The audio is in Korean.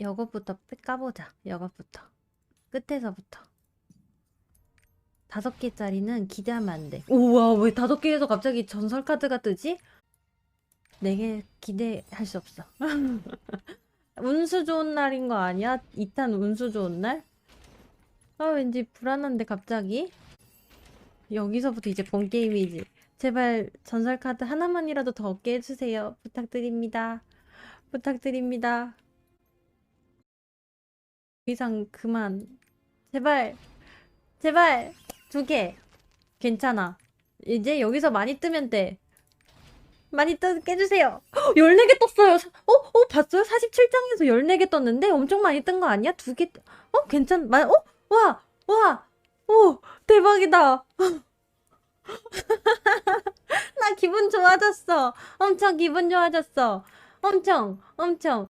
요것부터 까보자. 요것부터. 끝에서부터. 다섯 개짜리는 기대하면 안 돼. 우와, 왜 다섯 개에서 갑자기 전설 카드가 뜨지? 네 개 기대할 수 없어. 운수 좋은 날인 거 아니야? 2탄 운수 좋은 날? 아, 왠지 불안한데 갑자기? 여기서부터 이제 본 게임이지. 제발 전설 카드 하나만이라도 더 얻게 해주세요. 부탁드립니다. 부탁드립니다. 더 이상 그만. 제발. 제발. 두 개. 괜찮아. 이제 여기서 많이 뜨면 돼. 많이 뜨게 해주세요. 14개 떴어요. 사- 어? 어? 봤어요? 47장에서 14개 떴는데 엄청 많이 뜬 거 아니야? 두 개. 어? 괜찮, 마, 어? 와! 와! 오! 대박이다. 나 기분 좋아졌어. 엄청 기분 좋아졌어. 엄청, 엄청.